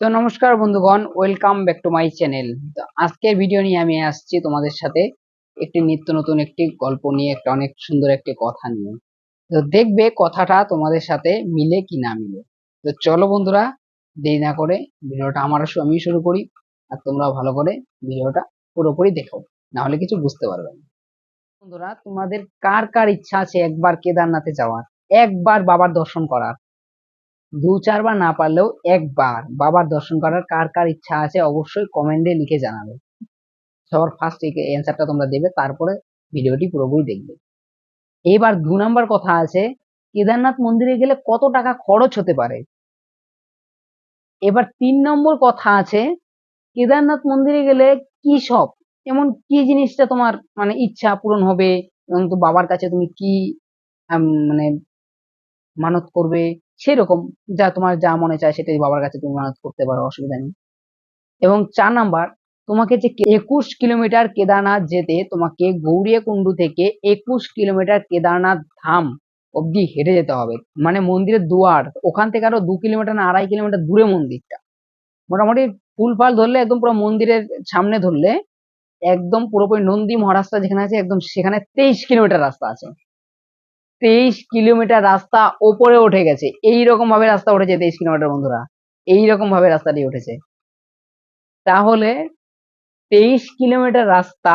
তো নমস্কার বন্ধুগণ welcome back to my channel আজকের ভিডিও নিয়ে আমি আসছি তোমাদের সাথে একটি নিত্য নতুন একটি গল্প নিয়ে, একটা অনেক সুন্দর একটি কথা নিয়ে। তো দেখবে কথাটা তোমাদের সাথে মিলে কি না মিলে। তো চলো বন্ধুরা, দেরি না করে ভিডিওটা আমার আমি শুরু করি, আর তোমরা ভালো করে ভিডিওটা পুরোপুরি দেখো, না হলে কিছু বুঝতে পারবে না। বন্ধুরা, তোমাদের কার কার ইচ্ছা আছে একবার কেদারনাথে যাওয়ার? একবার বাবার দর্শন করার। দু চারবার না পারলেও একবার বাবার দর্শন করার কার কার ইচ্ছা আছে অবশ্যই কমেন্টে লিখে জানাবে। সবার ফার্স্ট অ্যান্সারটা তোমরা দেবে, তারপরে ভিডিওটি পুরোপুরি দেখবে। এবার দু নাম্বার কথা আছে, কেদারনাথ মন্দিরে গেলে কত টাকা খরচ হতে পারে? এবার তিন নম্বর কথা আছে, কেদারনাথ মন্দিরে গেলে কি সব এমন কি জিনিসটা তোমার মানে ইচ্ছা পূরণ হবে, এবং তো বাবার কাছে তুমি কি মানে মানত করবে সেরকম যা তোমার যা মনে চায় সেটাই বাবার কাছে তুমি মানত করতে পারো, অসুবিধা নেই। এবং চার নাম্বার, তোমাকে যে একুশ কিলোমিটার কেদারনাথ যেতে তোমাকে গৌরিয়া কুণ্ডু থেকে একুশ কিলোমিটার কেদারনাথ ধাম অব্দি হেঁটে যেতে হবে। মানে মন্দিরের দুয়ার, ওখান থেকে আরও দু কিলোমিটার না আড়াই কিলোমিটার দূরে মন্দিরটা। মোটামুটি ফুল ফাল ধরলে একদম পুরো মন্দিরের সামনে ধরলে একদম পুরোপুরি নন্দী মহারাস্তা যেখানে আছে, একদম সেখানে তেইশ কিলোমিটার রাস্তা আছে। তেইশ কিলোমিটার রাস্তা ওপরে উঠে গেছে। এই রকম ভাবে রাস্তা উঠেছে তেইশ কিলোমিটার, বন্ধুরা। এই রকম ভাবে রাস্তাটি উঠেছে। তাহলে তেইশ কিলোমিটার রাস্তা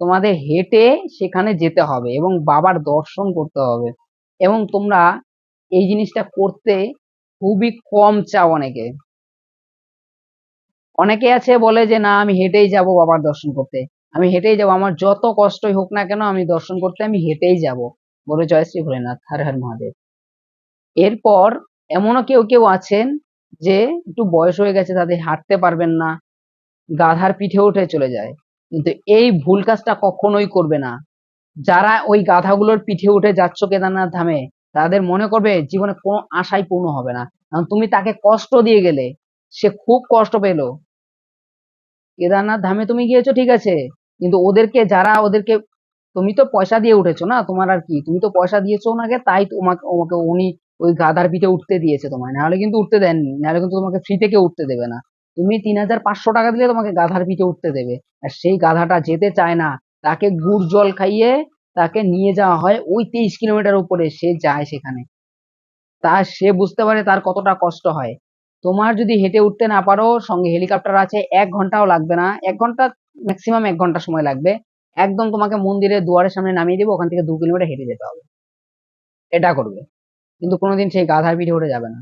তোমাদের হেঁটে সেখানে যেতে হবে এবং বাবার দর্শন করতে হবে। এবং তোমরা এই জিনিসটা করতে খুবই কম চাও অনেকে। অনেকে আছে বলে যে, না, আমি হেঁটেই যাব বাবার দর্শন করতে। আমি হেঁটেই যাব। আমার যত কষ্টই হোক না কেন আমি দর্শন করতে, আমি হেঁটেই যাব। বলে জয়শ্রী ভোলেনাথ, হর হর মহাদেব। এরপর এমনও কেউ কেউ আছেন যে একটু বয়স হয়ে গেছে, তাদের হাঁটতে পারবেন না, গাধার পিঠে উঠে চলে যায়। কিন্তু এই ভুল কাজটা কখনোই করবে না। যারা ওই গাধাগুলোর পিঠে উঠে যাচ্ছ কেদারনাথ ধামে, তাদের মনে করবে জীবনে কোনো আশাই পূর্ণ হবে না। কারণ তুমি তাকে কষ্ট দিয়ে গেলে, সে খুব কষ্ট পেল। কেদারনাথ ধামে তুমি গিয়েছো, ঠিক আছে। কিন্তু ওদেরকে, যারা ওদেরকে তুমি তো পয়সা দিয়ে উঠেছো না? তোমার আর কি? তুমি তো পয়সা দিয়েছ ওনাকে, তাই তোমাকে তোমাকে উনি ওই গাধার পিঠে উঠতে দিয়েছে তোমায়। নাহলে কিন্তু উঠতে দেননি। নাহলে কিন্তু তোমাকে ফ্রি থেকে উঠতে দেবে না। তুমি তিন হাজার পাঁচশো টাকা দিলে তোমাকে গাধার পিঠে উঠতে দেবে। আর সেই গাধাটা যেতে চায় না। তাকে গুড় জল খাইয়ে তাকে নিয়ে যাওয়া হয় ওই তেইশ কিলোমিটার উপরে। সে যায় সেখানে। তা সে বুঝতে পারে তার কতটা কষ্ট হয়। তোমার যদি হেঁটে উঠতে না পারো, সঙ্গে হেলিকপ্টার আছে, এক ঘন্টাও লাগবে না। এক ঘণ্টা ম্যাক্সিমাম এক ঘণ্টা সময় লাগবে। একদম তোমাকে মন্দিরের দুয়ারের সামনে নামিয়ে দেবো, ওখান থেকে দু কিলোমিটার হেঁটে যেতে হবে। এটা করবে। কিন্তু কোনোদিন সেই গাধার পিঠে উঠে যাবে না।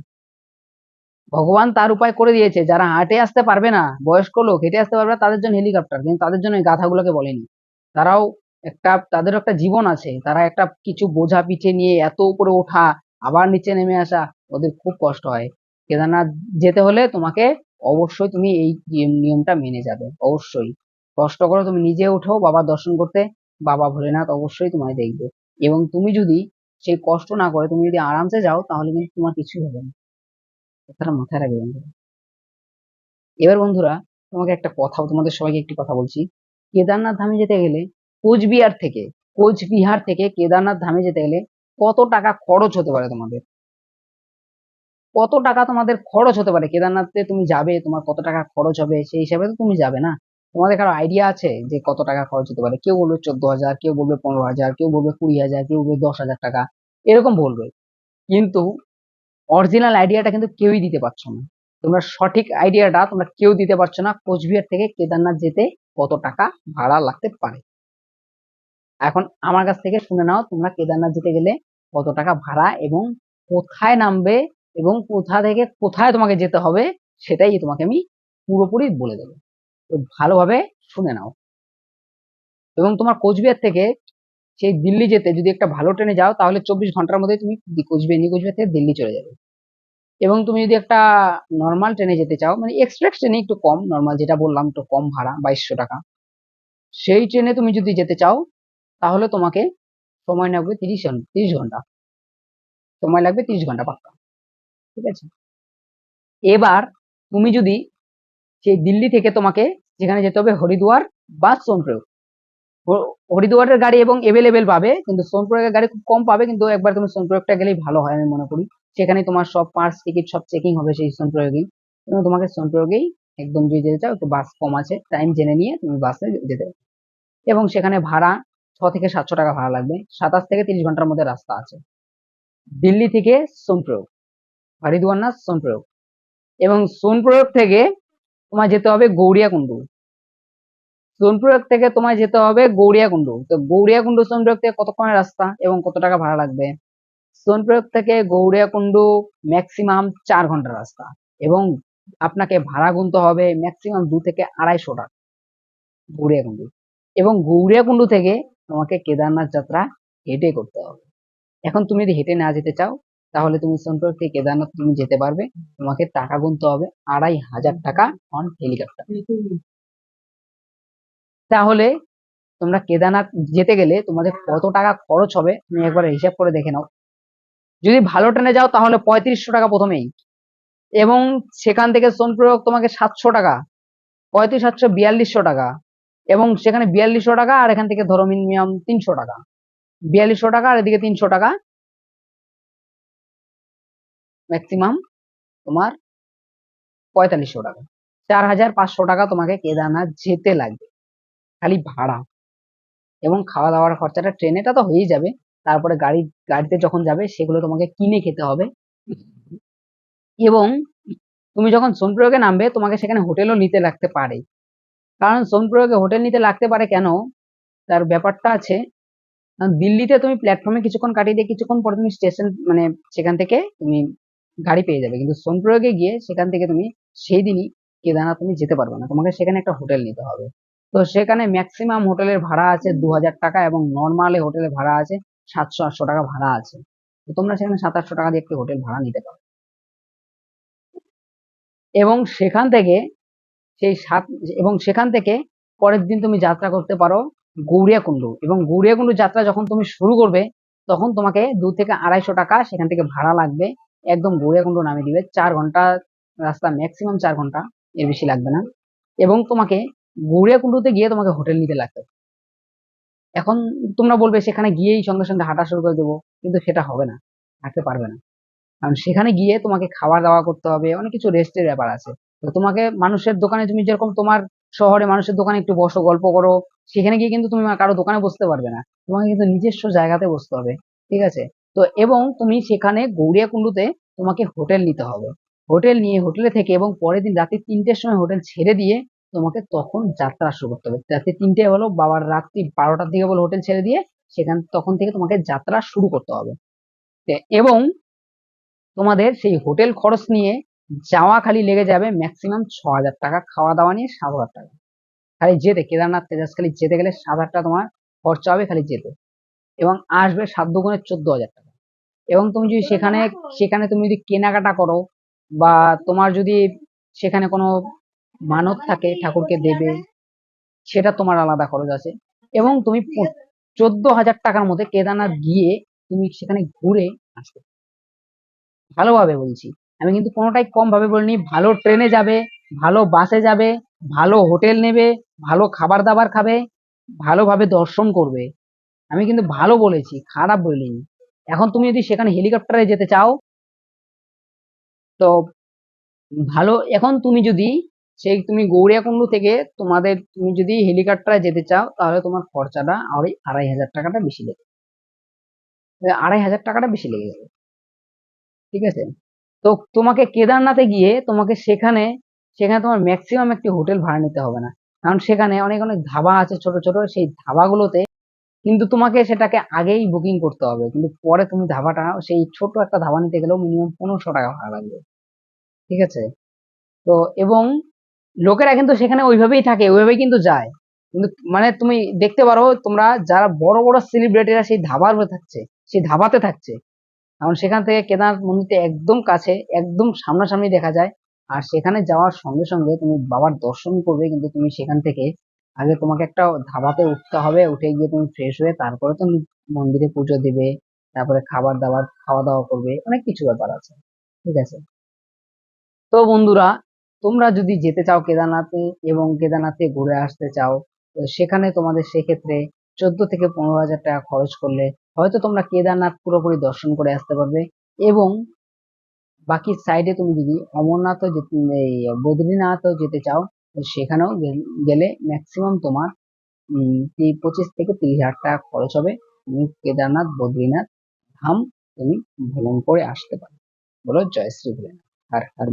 ভগবান তার উপায় করে দিয়েছে, যারা হাঁটে আসতে পারবে না, বয়স্ক লোক, হেঁটে আসতে পারবে না, তাদের জন্য হেলিকপ্টার, কিন্তু তাদের জন্য এই গাধাগুলোকে বলেনি। তারাও একটা তাদের একটা জীবন আছে। তারা একটা কিছু বোঝা পিঠে নিয়ে এত উপরে ওঠা, আবার নিচে নেমে আসা, ওদের খুব কষ্ট হয়। কেদারনাথ যেতে হলে তোমাকে অবশ্যই তুমি এই নিয়মটা মেনে যাবে, অবশ্যই। কষ্ট করে, তুমি নিজে উঠো, বাবার দর্শন করতে বাবা ভোলেনাথ অবশ্যই তোমায় দেখবে। এবং তুমি যদি সেই কষ্ট না করে, তুমি যদি আরামসে যাও, তাহলে কিন্তু তোমার কিছুই হবে না। কথাটা মাথায় রাখবে বন্ধুরা। এবার বন্ধুরা, তোমাকে একটা কথা তোমাদের সবাইকে একটি কথা বলছি। কেদারনাথ ধামে যেতে গেলে কোচবিহার থেকে কোচবিহার থেকে কেদারনাথ ধামে যেতে গেলে কত টাকা খরচ হতে পারে তোমাদের? কত টাকা তোমাদের খরচ হতে পারে? কেদারনাথে তুমি যাবে, তোমার কত টাকা খরচ হবে, সেই হিসাবে তো তুমি যাবে না। তোমাদের কারও আইডিয়া আছে যে কত টাকা খরচ হতে পারে? কেউ বলবে চোদ্দ হাজার, কেউ বলবে পনেরো হাজার, কেউ বলবে কুড়ি হাজার, কেউ বলবে দশ হাজার টাকা। এরকম বলবে। কিন্তু অরিজিনাল আইডিয়াটা কিন্তু কেউই দিতে পারছ না। তোমরা সঠিক আইডিয়াটা তোমরা কেউ দিতে পারছ না। কোচবিহার থেকে কেদারনাথ যেতে কত টাকা ভাড়া লাগতে পারে? এখন আমার কাছ থেকে শুনে নাও, তোমরা কেদারনাথ যেতে গেলে কত টাকা ভাড়া এবং কোথায় নামবে এবং কোথা থেকে কোথায় তোমাকে যেতে হবে সেটাই তোমাকে আমি পুরোপুরি বলে দেবো। তো ভালোভাবে শুনে নাও। এবং তোমার কোচবিহার থেকে সেই দিল্লি যেতে, যদি একটা ভালো ট্রেনে যাও, তাহলে চব্বিশ ঘণ্টার মধ্যে তুমি কোচবিহার নিয়ে কোচবিহার থেকে দিল্লি চলে যাবে। এবং তুমি যদি একটা নর্মাল ট্রেনে যেতে চাও মানে এক্সপ্রেস ট্রেনে একটু কম নর্মাল যেটা বললাম, একটু কম ভাড়া, বাইশশো টাকা। সেই ট্রেনে তুমি যদি যেতে চাও, তাহলে তোমাকে সময় লাগবে তিরিশ তিরিশ ঘণ্টা। সময় লাগবে তিরিশ ঘণ্টা পাক্কা। ঠিক আছে? এবার তুমি যদি সেই দিল্লি থেকে তোমাকে যেখানে যেতে হবে হরিদ্বার বা সোনপ্রয়োগ। হরিদ্বারের গাড়ি এবং এভেলেবেল পাবে, কিন্তু সোনপ্রয়োগের গাড়ি খুব কম পাবে, কিন্তু একবার তুমি সোনপ্রয়োগটা গেলেই ভালো হয় আমি মনে করি। সেখানে তোমার সব পার্স টিকিট সব চেকিং হবে সেই সোনপ্রয়োগেই। তুমি তোমাকে সোনপ্রয়োগেই একদম যদি যেতে চাও, একটু বাস কম আছে টাইম জেনে নিয়ে তুমি বাসে যেতে এবং সেখানে ভাড়া ছ থেকে সাতশো টাকা ভাড়া লাগবে, সাতাশ থেকে তিরিশ ঘণ্টার মধ্যে রাস্তা আছে। দিল্লি থেকে সোনপ্রয়োগ, হরিদ্বার না সোনপ্রয়োগ। এবং সোনপ্রয়োগ থেকে তোমায় যেতে হবে গৌরিয়া গৌরিয়াকুণ্ডু সোনপ্রয়োগ থেকে তোমায় যেতে হবে গৌরিয়াকুণ্ডু তো গৌরিয়াকুণ্ডু সোনপ্রয়োগ থেকে কতক্ষণের রাস্তা এবং কত টাকা ভাড়া লাগবে? সোনপ্রয়োগ থেকে গৌরিয়াকুণ্ডু ম্যাক্সিমাম চার ঘণ্টার রাস্তা এবং আপনাকে ভাড়া গুনতে হবে ম্যাক্সিমাম দু থেকে আড়াইশো টাকা গৌরিয়াকুণ্ডু এবং গৌরিয়াকুণ্ডু থেকে তোমাকে কেদারনাথ যাত্রা হেঁটে করতে হবে। এখন তুমি যদি হেঁটে না যেতে চাও তাহলে তুমি সোনপ্রয়োগ থেকে কেদারনাথ তুমি যেতে পারবে। তোমাকে টাকা গুনতে হবে আড়াই হাজার টাকা অন হেলিকপ্টার তাহলে তোমরা কেদারনাথ যেতে গেলে তোমাদের কত টাকা খরচ হবে তুমি একবার হিসাব করে দেখে নাও। যদি ভালো ট্রেনে যাও তাহলে পঁয়ত্রিশশো টাকা প্রথমেই। এবং সেখান থেকে সোনপ্রয়োগ তোমাকে সাতশো টাকা, পঁয়ত্রিশ সাতশো বিয়াল্লিশশো টাকা, এবং সেখানে বিয়াল্লিশশো টাকা আর এখান থেকে ধরো মিনিমাম তিনশো টাকা। বিয়াল্লিশশো টাকা আর এদিকে তিনশো টাকা। ম্যাক্সিমাম তোমার পঁয়তাল্লিশশো টাকা। চার হাজার পাঁচশো টাকা তোমাকে কেদারনাথ যেতে লাগবে। খালি ভাড়া। এবং খাওয়া দাওয়ার খরচাটা ট্রেনেটা তো হয়েই যাবে। তারপরে গাড়ি, গাড়িতে যখন যাবে, সেগুলো তোমাকে কিনে খেতে হবে। এবং তুমি যখন সোনপ্রয়োগে নামবে, তোমাকে সেখানে হোটেলও নিতে লাগতে পারে। কারণ সোনপ্রয়োগে হোটেল নিতে লাগতে পারে কেন? তার ব্যাপারটা আছে দিল্লিতে তুমি প্ল্যাটফর্মে কিছুক্ষণ কাটিয়ে দিয়ে কিছুক্ষণ পরে তুমি স্টেশন মানে সেখান থেকে তুমি গাড়ি পেয়ে যাবে। কিন্তু সোনপ্রয়োগে গিয়ে সেখান থেকে তুমি সেই দিনই কেদারনাথ তুমি যেতে পারবে না। তোমাকে সেখানে একটা হোটেল নিতে হবে। তো সেখানে ম্যাক্সিমাম হোটেলের ভাড়া আছে দু হাজার টাকা এবং নর্মালি হোটেলের ভাড়া আছে সাতশো আটশো টাকা ভাড়া আছে। তো তোমরা সেখানে সাত আটশো টাকা দিয়ে একটি হোটেল ভাড়া নিতে পারো। এবং সেখান থেকে সেই সাত, এবং সেখান থেকে পরের দিন তুমি যাত্রা করতে পারো গৌরিয়াকুণ্ডু এবং গৌরিয়াকুণ্ডু যাত্রা যখন তুমি শুরু করবে, তখন তোমাকে দু থেকে আড়াইশো টাকা সেখান থেকে ভাড়া লাগবে একদম গৌরিয়াকুণ্ডু নামে দিবে। চার ঘণ্টা রাস্তা ম্যাক্সিমাম চার ঘণ্টা এর বেশি লাগবে না। এবং তোমাকে গৌরিয়াকুণ্ডুতে গিয়ে তোমাকে হোটেল নিতে লাগবে। এখন তোমরা বলবে, সেখানে গিয়েই সঙ্গে সঙ্গে হাঁটা শুরু করে দেবো। কিন্তু সেটা হবে না, হাঁটতে পারবে না। কারণ সেখানে গিয়ে তোমাকে খাওয়া দাওয়া করতে হবে, অনেক কিছু রেস্টের ব্যাপার আছে। তো তোমাকে মানুষের দোকানে, তুমি যেরকম তোমার শহরে মানুষের দোকানে একটু বসো, গল্প করো, সেখানে গিয়ে কিন্তু তুমি কারও দোকানে বসতে পারবে না। তোমাকে কিন্তু নিজস্ব জায়গাতে বসতে হবে, ঠিক আছে? তো এবং তুমি সেখানে গৌরিয়াকুণ্ডুতে তোমাকে হোটেল নিতে হবে। হোটেল নিয়ে হোটেলে থেকে এবং পরের দিন রাত্রি তিনটের সময় হোটেল ছেড়ে দিয়ে তোমাকে তখন যাত্রা শুরু করতে হবে। রাত্রি তিনটে হলো বাবার রাত্রি বারোটার দিকে বলো হোটেল ছেড়ে দিয়ে সেখান তখন থেকে তোমাকে যাত্রা শুরু করতে হবে। এবং তোমাদের সেই হোটেল খরচ নিয়ে যাওয়া খালি লেগে যাবে ম্যাক্সিমাম ছ হাজার টাকা। খাওয়া দাওয়া নিয়ে সাত হাজার টাকা। খালি যেতে, কেদারনাথ তেজাস খালি যেতে গেলে সাত হাজার টাকা তোমার খরচা হবে খালি যেতে। এবং আসবে সাত দুগুণে চোদ্দ হাজার টাকা। এবং তুমি যদি সেখানে সেখানে তুমি যদি কেনাকাটা করো বা তোমার যদি সেখানে কোনো মানত থাকে ঠাকুরকে দেবে, সেটা তোমার আলাদা খরচ আছে। এবং তুমি চোদ্দ হাজার টাকার মধ্যে কেদারনাথ গিয়ে তুমি সেখানে ঘুরে আসবে। ভালোভাবে বলছি। আমি কিন্তু কোনোটাই কম ভাবে বলিনি। ভালো ট্রেনে যাবে, ভালো বাসে যাবে, ভালো হোটেল নেবে, ভালো খাবার দাবার খাবে, ভালোভাবে দর্শন করবে। আমি কিন্তু ভালো বলেছি, খারাপ বলিনি। এখন তুমি যদি সেখানে হেলিকপ্টারে যেতে চাও, তো ভালো, এখন তুমি যদি সেই তুমি গৌরিয়াকুণ্ডু থেকে তোমাদের, তুমি যদি হেলিকপ্টারে যেতে চাও, তাহলে তোমার খরচাটা আড়াই আড়াই হাজার টাকাটা বেশি লেগে। আড়াই হাজার টাকাটা বেশি লেগে যাবে। ঠিক আছে? তো তোমাকে কেদারনাথে গিয়ে তোমাকে সেখানে সেখানে তোমার ম্যাক্সিমাম একটি হোটেল ভাড়া নিতে হবে না। কারণ সেখানে অনেক অনেক ধাবা আছে ছোট ছোট। সেই ধাবাগুলোতে কিন্তু তোমাকে সেটাকে আগেই বুকিং করতে হবে। কিন্তু পরে তুমি ধাবাটা সেই ছোট একটা ধাবা নিতে গেলেও মিনিমাম পনেরোশো টাকা ভাড়া লাগবে। ঠিক আছে? তো এবং লোকেরা কিন্তু সেখানে ওইভাবেই থাকে, ওইভাবেই কিন্তু যায়। কিন্তু মানে তুমি দেখতে পারো, তোমরা যারা বড় বড় সেলিব্রিটিরা সেই ধাবার উপরে থাকছে, সেই ধাবাতে থাকছে। কারণ সেখান থেকে কেদারনাথ মন্দিরটা একদম কাছে, একদম সামনাসামনি দেখা যায়। আর সেখানে যাওয়ার সঙ্গে সঙ্গে তুমি বাবার দর্শন করবে, কিন্তু তুমি সেখান থেকে আগে তোমাকে একটা ধাবাতে উঠতে হবে, উঠে গিয়ে তুমি ফ্রেশ হয়ে তারপরে তুমি মন্দিরে পুজো দিবে, তারপরে খাবার দাবার, খাওয়া দাওয়া করবে, অনেক কিছু ব্যাপার আছে, ঠিক আছে? তো বন্ধুরা, তোমরা যদি যেতে চাও কেদারনাথে এবং কেদারনাথে ঘুরে আসতে চাও সেখানে তোমাদের সেক্ষেত্রে চোদ্দ থেকে পনেরো হাজার টাকা খরচ করলে হয়তো তোমরা কেদারনাথ পুরোপুরি দর্শন করে আসতে পারবে এবং বাকি সাইডে তুমি যদি অমরনাথও বদ্রীনাথও যেতে চাও সেখানেও গেলে ম্যাক্সিমাম তোমার পঁচিশ থেকে তিরিশ হাজার টাকা খরচ হবে। তুমি কেদারনাথ, বদ্রীনাথ, ধাম তুমি ভ্রমণ করে আসতে পারো। বলো জয় শ্রী ভোলেনাথ হর হর